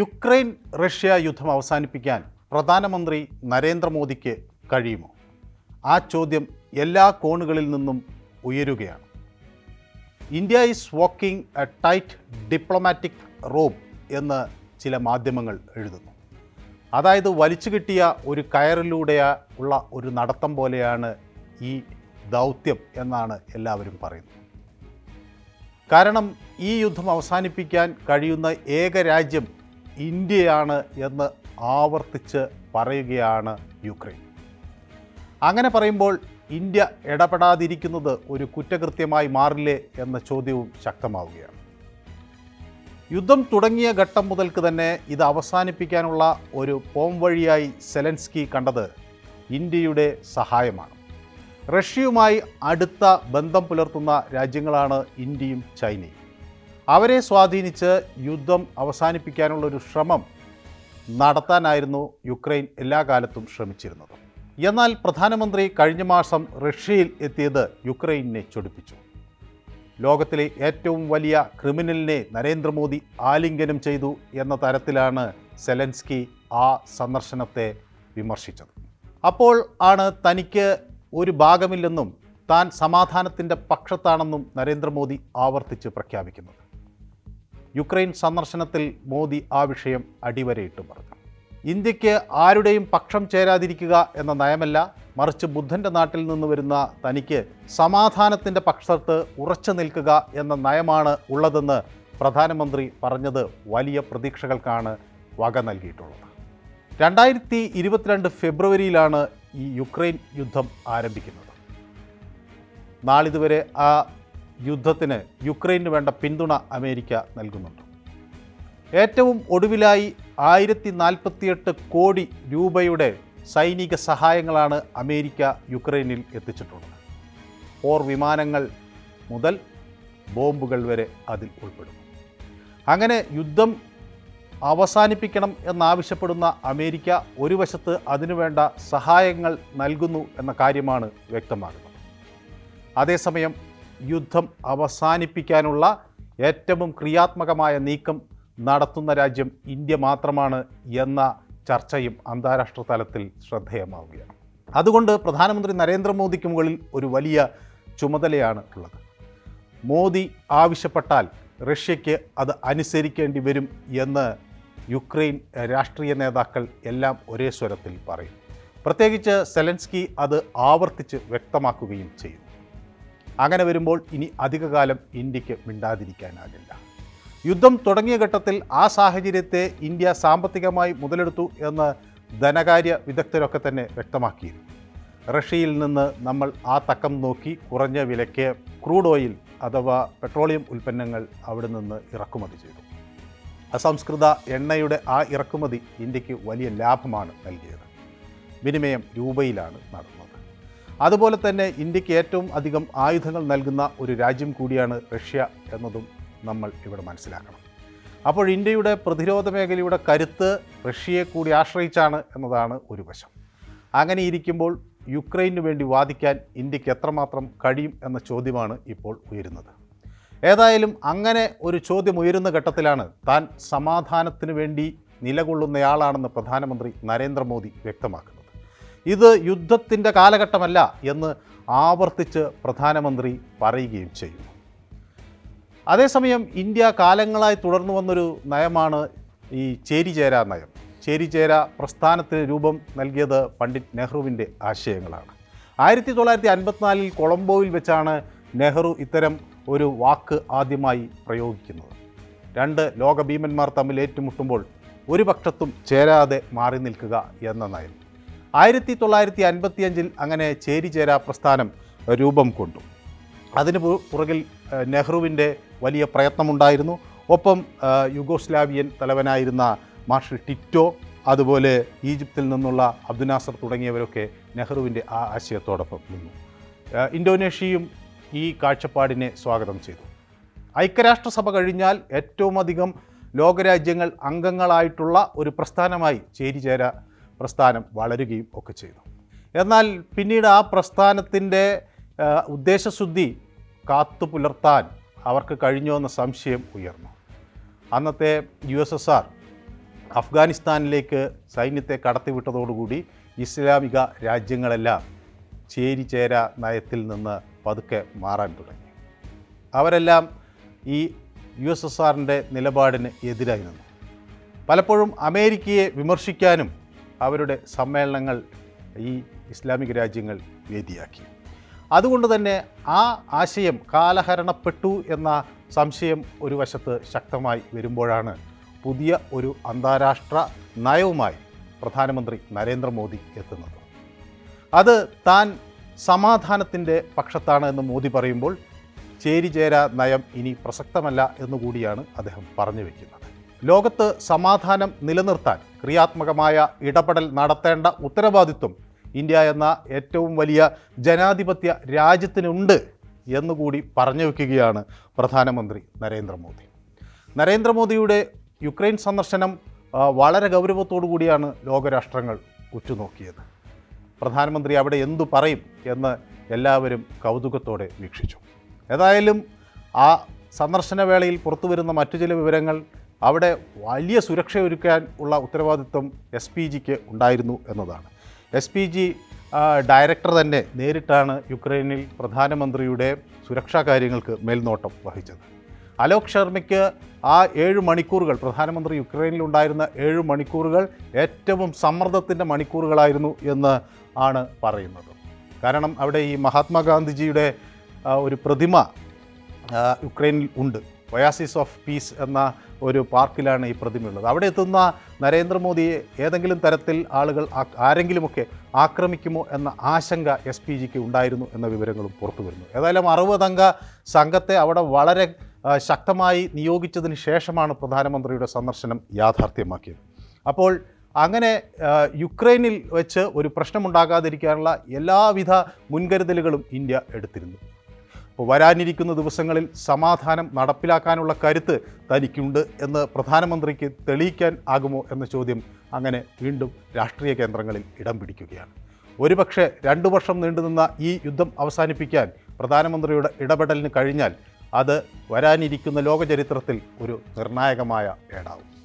Ukraine Russia യുദ്ധം അവസാനിപ്പിക്കാൻ പ്രധാനമന്ത്രി നരേന്ദ്രമോദിക്ക് കഴിയുമോ? ആ ചോദ്യം എല്ലാ കോണുകളിൽ നിന്നും ഉയരുകയാണ്. India is walking a tight diplomatic rope എന്ന് ചില മാധ്യമങ്ങൾ എഴുതുന്നു. അതായത് വലിച്ചു കിട്ടിയ ഒരു കയറിലൂടെ ഉള്ള ഒരു നടത്തം പോലെയാണ് ഈ ദൗത്യം എന്നാണ് എല്ലാവരും പറയുന്നത്. കാരണം ഈ യുദ്ധം അവസാനിപ്പിക്കാൻ കഴിയുന്ന ഏക രാജ്യം ഇന്ത്യയാണ് എന്ന് ആവർത്തിച്ച് പറയുകയാണ് യുക്രൈൻ. അങ്ങനെ പറയുമ്പോൾ ഇന്ത്യ ഇടപെടാതിരിക്കുന്നത് ഒരു കുറ്റകൃത്യമായി മാറില്ലേ എന്ന ചോദ്യവും ശക്തമാവുകയാണ്. യുദ്ധം തുടങ്ങിയ ഘട്ടം മുതൽക്ക് തന്നെ ഇത് അവസാനിപ്പിക്കാനുള്ള ഒരു പോം വഴിയായി സെലൻസ്കി കണ്ടത് ഇന്ത്യയുടെ സഹായമാണ്. റഷ്യയുമായി അടുത്ത ബന്ധം പുലർത്തുന്ന രാജ്യങ്ങളാണ് ഇന്ത്യയും ചൈനയും. അവരെ സ്വാധീനിച്ച് യുദ്ധം അവസാനിപ്പിക്കാനുള്ള ഒരു ശ്രമം നടത്താനായിരുന്നു യുക്രൈൻ എല്ലാ കാലത്തും ശ്രമിച്ചിരുന്നത്. എന്നാൽ പ്രധാനമന്ത്രി കഴിഞ്ഞ മാസം റഷ്യയിൽ എത്തിയത് യുക്രൈനെ ചൊടിപ്പിച്ചു. ലോകത്തിലെ ഏറ്റവും വലിയ ക്രിമിനലിനെ നരേന്ദ്രമോദി ആലിംഗനം ചെയ്തു എന്ന തരത്തിലാണ് സെലൻസ്കി ആ സന്ദർശനത്തെ വിമർശിച്ചത്. അപ്പോൾ ആണ് തനിക്ക് ഒരു ഭാഗമില്ലെന്നും താൻ സമാധാനത്തിന്റെ പക്ഷത്താണെന്നും നരേന്ദ്രമോദി ആവർത്തിച്ച് പ്രഖ്യാപിക്കുന്നത്. യുക്രൈൻ സന്ദർശനത്തിൽ മോദി ആ വിഷയം അടിവരയിട്ട് പറഞ്ഞു. ഇന്ത്യയ്ക്ക് ആരുടെയും പക്ഷം ചേരാതിരിക്കുക എന്ന നയമല്ല മറിച്ച് ബുദ്ധന്റെ നാട്ടിൽ നിന്ന് വരുന്ന തനിക്ക് സമാധാനത്തിന്റെ പക്ഷത്ത് ഉറച്ചു നിൽക്കുക എന്ന നയമാണ് ഉള്ളതെന്ന് പ്രധാനമന്ത്രി പറഞ്ഞത് വലിയ പ്രതീക്ഷകൾക്കാണ് വക നൽകിയിട്ടുള്ളത്. രണ്ടായിരത്തി ഇരുപത്തിരണ്ട് ഫെബ്രുവരിയിലാണ് ഈ യുക്രൈൻ യുദ്ധം ആരംഭിക്കുന്നത്. നാളിതുവരെ ആ യുദ്ധത്തിന് യുക്രൈന് വേണ്ട പിന്തുണ അമേരിക്ക നൽകുന്നുണ്ട്. ഏറ്റവും ഒടുവിലായി ആയിരത്തി നാൽപ്പത്തിയെട്ട് കോടി രൂപയുടെ സൈനിക സഹായങ്ങളാണ് അമേരിക്ക യുക്രൈനിൽ എത്തിച്ചിട്ടുള്ളത്. പോർ വിമാനങ്ങൾ മുതൽ ബോംബുകൾ വരെ അതിൽ ഉൾപ്പെടും. അങ്ങനെ യുദ്ധം അവസാനിപ്പിക്കണം എന്നാവശ്യപ്പെടുന്ന അമേരിക്ക ഒരു വശത്ത് അതിനുവേണ്ട സഹായങ്ങൾ നൽകുന്നു എന്ന കാര്യമാണ് വ്യക്തമാകുന്നത്. അതേസമയം യുദ്ധം അവസാനിപ്പിക്കാനുള്ള ഏറ്റവും ക്രിയാത്മകമായ നീക്കം നടത്തുന്ന രാജ്യം ഇന്ത്യ മാത്രമാണ് എന്ന ചർച്ചയും അന്താരാഷ്ട്ര തലത്തിൽ ശ്രദ്ധേയമാവുകയാണ്. അതുകൊണ്ട് പ്രധാനമന്ത്രി നരേന്ദ്രമോദിക്ക് മുകളിൽ ഒരു വലിയ ചുമതലയാണ് ഉള്ളത്. മോദി ആവശ്യപ്പെട്ടാൽ റഷ്യയ്ക്ക് അത് അനുസരിക്കേണ്ടി വരും എന്ന് യുക്രൈൻ രാഷ്ട്രീയ നേതാക്കൾ എല്ലാം ഒരേ സ്വരത്തിൽ പറയും. പ്രത്യേകിച്ച് സെലൻസ്കി അത് ആവർത്തിച്ച് വ്യക്തമാക്കുകയും ചെയ്യും. അങ്ങനെ വരുമ്പോൾ ഇനി അധികകാലം ഇന്ത്യയ്ക്ക് മിണ്ടാതിരിക്കാനാകില്ല. യുദ്ധം തുടങ്ങിയ ഘട്ടത്തിൽ ആ സാഹചര്യത്തെ ഇന്ത്യ സാമ്പത്തികമായി മുതലെടുത്തു എന്ന് ധനകാര്യ വിദഗ്ധരൊക്കെ തന്നെ വ്യക്തമാക്കിയിരുന്നു. റഷ്യയിൽ നിന്ന് നമ്മൾ ആ തക്കം നോക്കി കുറഞ്ഞ വിലയ്ക്ക് ക്രൂഡ് ഓയിൽ അഥവാ പെട്രോളിയം ഉൽപ്പന്നങ്ങൾ അവിടെ നിന്ന് ഇറക്കുമതി ചെയ്തു. അസംസ്കൃത എണ്ണയുടെ ആ ഇറക്കുമതി ഇന്ത്യയ്ക്ക് വലിയ ലാഭമാണ് നൽകിയത്. വിനിമയം രൂപയിലാണ് നടന്നത്. അതുപോലെ തന്നെ ഇന്ത്യയ്ക്ക് ഏറ്റവും അധികം ആയുധങ്ങൾ നൽകുന്ന ഒരു രാജ്യം കൂടിയാണ് റഷ്യ എന്നതും നമ്മൾ ഇവിടെ മനസ്സിലാക്കണം. അപ്പോൾ ഇന്ത്യയുടെ പ്രതിരോധ മേഖലയുടെ കരുത്ത് റഷ്യയെ കൂടി ആശ്രയിച്ചാണ് എന്നതാണ് ഒരു വശം. അങ്ങനെ ഇരിക്കുമ്പോൾ യുക്രൈനു വേണ്ടി വാദിക്കാൻ ഇന്ത്യയ്ക്ക് എത്രമാത്രം കഴിയും എന്ന ചോദ്യമാണ് ഇപ്പോൾ ഉയരുന്നത്. ഏതായാലും അങ്ങനെ ഒരു ചോദ്യം ഉയരുന്ന ഘട്ടത്തിലാണ് താൻ സമാധാനത്തിന് വേണ്ടി നിലകൊള്ളുന്നയാളാണെന്ന് പ്രധാനമന്ത്രി നരേന്ദ്രമോദി വ്യക്തമാക്കുന്നത്. ഇത് യുദ്ധത്തിന്റെ കാലഘട്ടമല്ല എന്ന് ആവർത്തിച്ച് പ്രധാനമന്ത്രി പറയുകയും ചെയ്യും. അതേസമയം ഇന്ത്യ കാലങ്ങളായി തുടർന്നു വന്നൊരു നയമാണ് ഈ ചേരിചേര നയം. ചേരിചേര പ്രസ്ഥാനത്തിന് രൂപം നൽകിയത് പണ്ഡിറ്റ് നെഹ്റുവിന്റെ ആശയങ്ങളാണ്. ആയിരത്തി തൊള്ളായിരത്തി അൻപത്തിനാലിൽ കൊളംബോയിൽ വെച്ചാണ് നെഹ്റു ഇത്തരം ഒരു വാക്ക് ആദ്യമായി പ്രയോഗിക്കുന്നത്. രണ്ട് ലോകഭീമന്മാർ തമ്മിൽ ഏറ്റുമുട്ടുമ്പോൾ ഒരു പക്ഷത്തും ചേരാതെ മാറി നിൽക്കുക എന്ന നയം. ആയിരത്തി തൊള്ളായിരത്തി അൻപത്തിയഞ്ചിൽ അങ്ങനെ ചേരിചേരാ പ്രസ്ഥാനം രൂപം കൊണ്ടു. അതിന് പുറകിൽ നെഹ്റുവിന്റെ വലിയ പ്രയത്നമുണ്ടായിരുന്നു. ഒപ്പം യുഗോസ്ലാവിയൻ തലവനായിരുന്ന മാർഷൽ ടിറ്റോ അതുപോലെ ഈജിപ്തിൽ നിന്നുള്ള അബ്ദുനാസർ തുടങ്ങിയവരൊക്കെ നെഹ്റുവിന്റെ ആ ആശയത്തോടൊപ്പം നിന്നു. ഇന്തോനേഷ്യയും ഈ കാഴ്ചപ്പാടിനെ സ്വാഗതം ചെയ്തു. ഐക്യരാഷ്ട്രസഭ കഴിഞ്ഞാൽ ഏറ്റവും അധികം ലോകരാജ്യങ്ങൾ അംഗങ്ങളായിട്ടുള്ള ഒരു പ്രസ്ഥാനമായി ചേരിചേര പ്രസ്ഥാനം വളരുകയും ഒക്കെ ചെയ്തു. എന്നാൽ പിന്നീട് ആ പ്രസ്ഥാനത്തിന്റെ ഉദ്ദേശശുദ്ധി കാത്തു പുലർത്താൻ അവർക്ക് കഴിഞ്ഞോ എന്ന സംശയം ഉയർന്നു. അന്നത്തെ യു എസ് എസ് ആർ അഫ്ഗാനിസ്ഥാനിലേക്ക് സൈന്യത്തെ കടത്തിവിട്ടതോടുകൂടി ഇസ്ലാമിക രാജ്യങ്ങളെല്ലാം ചേരിചേര നയത്തിൽ നിന്ന് പതുക്കെ മാറാൻ തുടങ്ങി. അവരെല്ലാം ഈ യു എസ് എസ് ആറിന്റെ നിലപാടിന് എതിരായി നിന്നു. പലപ്പോഴും അമേരിക്കയെ വിമർശിക്കാനും അവരുടെ സമ്മേളനങ്ങൾ ഈ ഇസ്ലാമിക രാജ്യങ്ങൾ വേദിയാക്കി. അതുകൊണ്ട് തന്നെ ആ ആശയം കാലഹരണപ്പെട്ടു എന്ന സംശയം ഒരു വശത്ത് ശക്തമായി വരുമ്പോഴാണ് പുതിയ ഒരു അന്താരാഷ്ട്ര നയവുമായി പ്രധാനമന്ത്രി നരേന്ദ്രമോദി എത്തുന്നത്. അത് താൻ സമാധാനത്തിന്റെ പക്ഷത്താണ് എന്ന് മോദി പറയുമ്പോൾ ചേരിചേര നയം ഇനി പ്രസക്തമല്ല എന്നുകൂടിയാണ് അദ്ദേഹം പറഞ്ഞു വയ്ക്കുന്നത് ലോകത്ത് സമാധാനം നിലനിർത്താൻ ക്രിയാത്മകമായ ഇടപെടൽ നടത്തേണ്ട ഉത്തരവാദിത്വം ഇന്ത്യ എന്ന ഏറ്റവും വലിയ ജനാധിപത്യ രാജ്യത്തിനുണ്ട് എന്നുകൂടി പറഞ്ഞു വയ്ക്കുകയാണ് പ്രധാനമന്ത്രി നരേന്ദ്രമോദി. നരേന്ദ്രമോദിയുടെ യുക്രൈൻ സന്ദർശനം വളരെ ഗൗരവത്തോടു കൂടിയാണ് ലോകരാഷ്ട്രങ്ങൾ ഉറ്റുനോക്കിയത്. പ്രധാനമന്ത്രി അവിടെ എന്തു പറയും എന്ന് എല്ലാവരും കൗതുകത്തോടെ വീക്ഷിച്ചു. ഏതായാലും ആ സന്ദർശന വേളയിൽ പുറത്തു വരുന്ന മറ്റു ചില വിവരങ്ങൾ അവിടെ വലിയ സുരക്ഷ ഒരുക്കാൻ ഉള്ള ഉത്തരവാദിത്വം എസ് പി ജിക്ക് ഉണ്ടായിരുന്നു എന്നതാണ്. എസ് പി ജി ഡയറക്ടർ തന്നെ നേരിട്ടാണ് യുക്രൈനിൽ പ്രധാനമന്ത്രിയുടെ സുരക്ഷാ കാര്യങ്ങൾക്ക് മേൽനോട്ടം വഹിച്ചത്. അലോക് ശർമ്മയ്ക്ക് ആ ഏഴ് മണിക്കൂറുകൾ പ്രധാനമന്ത്രി യുക്രൈനിൽ ഉണ്ടായിരുന്ന ഏഴ് മണിക്കൂറുകൾ ഏറ്റവും സമ്മർദ്ദത്തിന്റെ മണിക്കൂറുകളായിരുന്നു എന്ന് ആണ് പറയുന്നത്. കാരണം അവിടെ ഈ മഹാത്മാഗാന്ധിജിയുടെ ഒരു പ്രതിമ യുക്രൈനിൽ ഉണ്ട്. ഒയാസിസ് ഓഫ് പീസ് എന്ന ഒരു പാർക്കിലാണ് ഈ പ്രതിമയുള്ളത്. അവിടെ എത്തുന്ന നരേന്ദ്രമോദിയെ ഏതെങ്കിലും തരത്തിൽ ആളുകൾ ആരെങ്കിലുമൊക്കെ ആക്രമിക്കുമോ എന്ന ആശങ്ക എസ് പി ജിക്ക് ഉണ്ടായിരുന്നു എന്ന വിവരങ്ങളും പുറത്തു വരുന്നു. ഏതായാലും അറുപതംഗ സംഘത്തെ അവിടെ വളരെ ശക്തമായി നിയോഗിച്ചതിന് ശേഷമാണ് പ്രധാനമന്ത്രിയുടെ സന്ദർശനം യാഥാർത്ഥ്യമാക്കിയത്. അപ്പോൾ അങ്ങനെ യുക്രൈനിൽ വെച്ച് ഒരു പ്രശ്നമുണ്ടാകാതിരിക്കാനുള്ള എല്ലാവിധ മുൻകരുതലുകളും ഇന്ത്യ എടുത്തിരുന്നു. വരാനിരിക്കുന്ന ദിവസങ്ങളിൽ സമാധാനം നടപ്പിലാക്കാനുള്ള കരുത്ത് തനിക്കുണ്ട് എന്ന് പ്രധാനമന്ത്രിക്ക് തെളിയിക്കാൻ ആകുമോ എന്ന ചോദ്യം അങ്ങനെ വീണ്ടും രാഷ്ട്രീയ കേന്ദ്രങ്ങളിൽ ഇടം പിടിക്കുകയാണ്. ഒരുപക്ഷെ രണ്ടു വർഷം നീണ്ടുനിന്ന ഈ യുദ്ധം അവസാനിപ്പിക്കാൻ പ്രധാനമന്ത്രിയുടെ ഇടപെടലിന് കഴിഞ്ഞാൽ അത് വരാനിരിക്കുന്ന ലോകചരിത്രത്തിൽ ഒരു നിർണായകമായ ഏടാവും.